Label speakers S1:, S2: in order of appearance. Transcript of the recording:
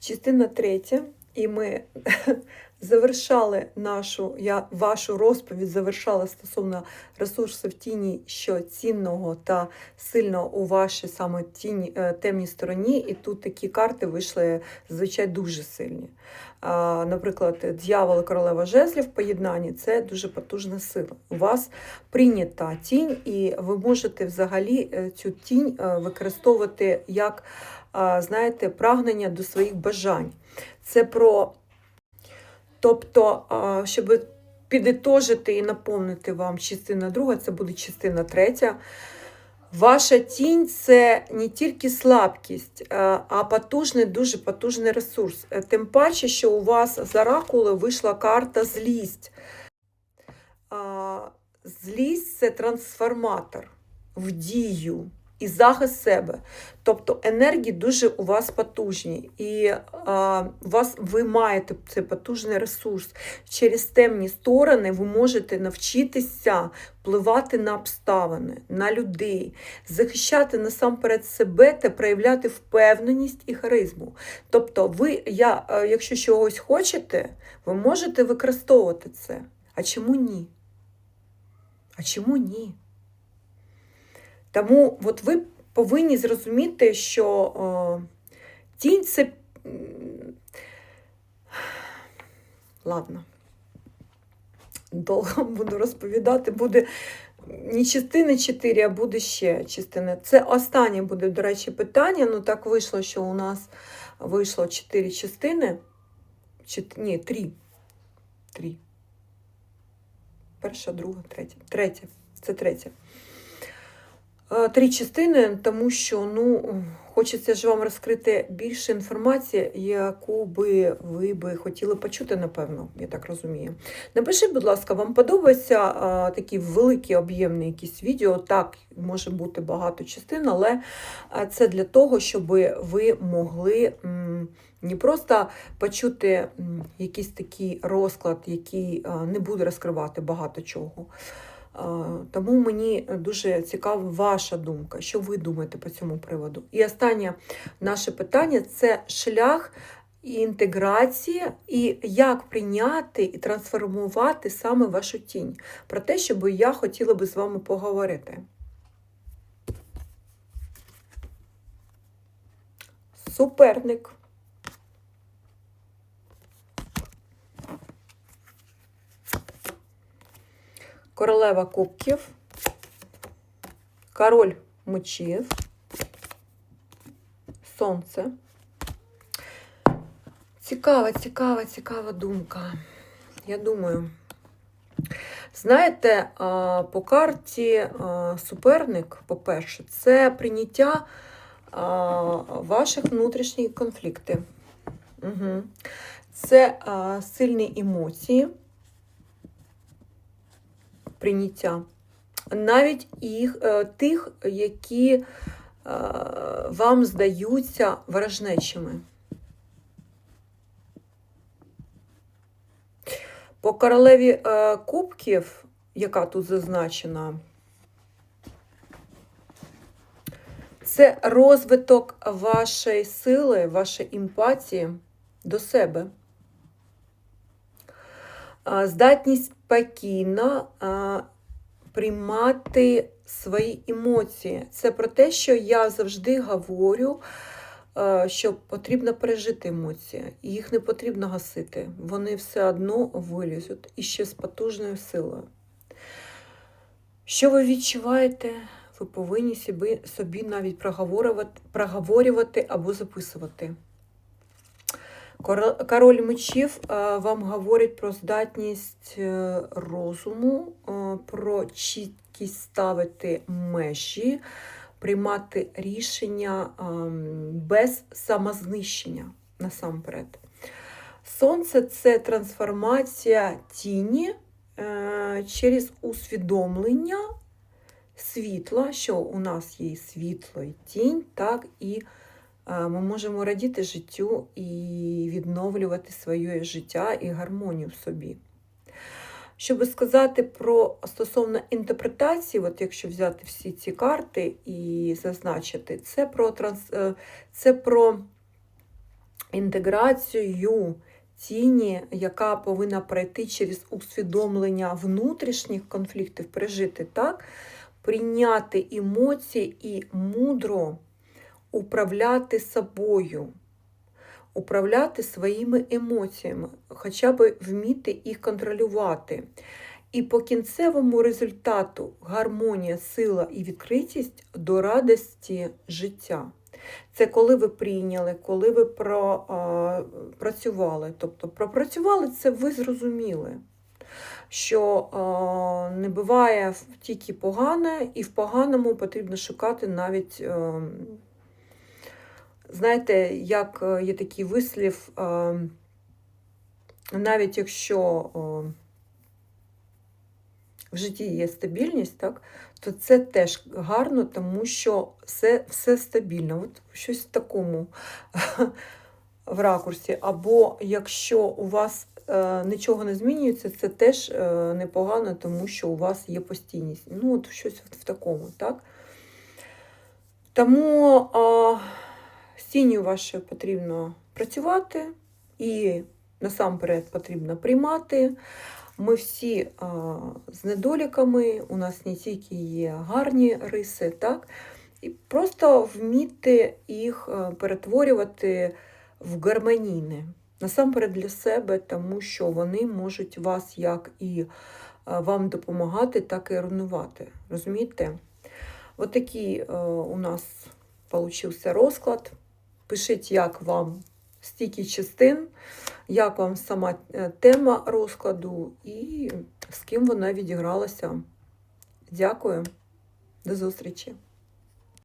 S1: Частина третя, і ми завершали нашу, я вашу розповідь завершала стосовно ресурсів тіні, що цінного та сильного у вашій саме тіні, е, темній стороні. І тут такі карти вийшли зазвичай дуже сильні. Наприклад, дьявол королева жезлів в поєднанні це дуже потужна сила. У вас прийнята тінь, і ви можете взагалі е, цю тінь е, використовувати як, знаєте, прагнення до своїх бажань. Це про, тобто, щоб підітожити і наповнити вам частина друга, це буде частина третя. Ваша тінь це не тільки слабкість, е, а потужний, дуже потужний ресурс. Е, Тим паче, що у вас з оракули вийшла карта злість. Злість це трансформатор в дію і захист себе. Тобто енергії дуже у вас потужні, і а, вас ви маєте цей потужний ресурс. Через темні сторони ви можете навчитися впливати на обставини, на людей, захищати насамперед себе та проявляти впевненість і харизму. Тобто, ви, я, е, якщо чогось хочете, ви можете використовувати це. А чому ні? А чому ні? Тому от ви повинні зрозуміти, що о, тінь це. Ладно. Довго буду розповідати, буде не частини 4, а буде ще частина. Це останнє буде, до речі, питання. Ну так вийшло, що у нас вийшло 4 частини. Чет... Ні, 3. 3. Перша, друга, третя. Третя. Це третя. Е, Три частини, тому що ну, хочеться ж вам розкрити більше інформації, яку би ви би хотіли почути, напевно, я так розумію. Напишіть, будь ласка, вам подобаються такі великі об'ємні якісь відео. Так, може бути багато частин, але це для того, щоб ви могли не просто почути якийсь такий розклад, який не буде розкривати багато чого. А, Тому мені дуже цікава ваша думка, що ви думаєте по цьому приводу. І останнє наше питання це шлях інтеграції і як прийняти і трансформувати саме вашу тінь. Про те, що я хотіла би з вами поговорити. Суперник. Королева кубків, король мечів, сонце. Цікава, цікава, цікава думка. Я думаю. Знаєте, по карті суперник, по-перше, це прийняття ваших внутрішніх конфліктів. Це сильні емоції прийняття, навіть їх, е, тих, які е, вам здаються ворожнечими. По королеві е, кубків, яка тут зазначена, це розвиток вашої сили, вашої емпатії до себе. Здатність спокійно приймати свої емоції. Це про те, що я завжди говорю, що потрібно пережити емоції. Їх не потрібно гасити. Вони все одно вилізуть і ще з потужною силою. Що ви відчуваєте, ви повинні собі, собі навіть проговорювати, проговорювати або записувати. Коро- Король мечів е, вам говорить про здатність е, розуму, е, про чіткість ставити межі, приймати рішення без самознищення насамперед. Сонце це трансформація тіні через усвідомлення світла, що у нас є і світло і тінь, так і е, ми можемо радіти життю і відновлювати своє життя і гармонію в собі. Щоб сказати про стосовно інтерпретації, от якщо взяти всі ці карти і зазначити, це про транс, е, це про інтеграцію тіні, яка повинна пройти через усвідомлення внутрішніх конфліктів, пережити так, прийняти емоції і мудро управляти собою, управляти своїми емоціями, хоча б вміти їх контролювати. І по кінцевому результату гармонія, сила і відкритість до радості життя. Це коли ви прийняли, коли ви про, а, працювали. Тобто пропрацювали це ви зрозуміли, що не буває тільки погане, і в поганому потрібно шукати навіть. Знаєте, як е, є такий вислів, навіть якщо в житті є стабільність, так, то це теж гарно, тому що все, все стабільно. От щось в такому в ракурсі. Або якщо у вас е, нічого не змінюється, це теж е, непогано, тому що у вас є постійність. Ну, от щось в, такому, так? Тому з тінню вашою потрібно працювати і насамперед потрібно приймати. Ми всі а, з недоліками, у нас не тільки є гарні риси, так? І просто вміти їх перетворювати в гармонійне. Насамперед для себе, тому що вони можуть вас як і вам допомагати, так і руйнувати. Розумієте? От е, у нас получився розклад. Пишіть, як вам стільки частин, як вам сама е, тема розкладу і з ким вона відігралася. Дякую, до зустрічі!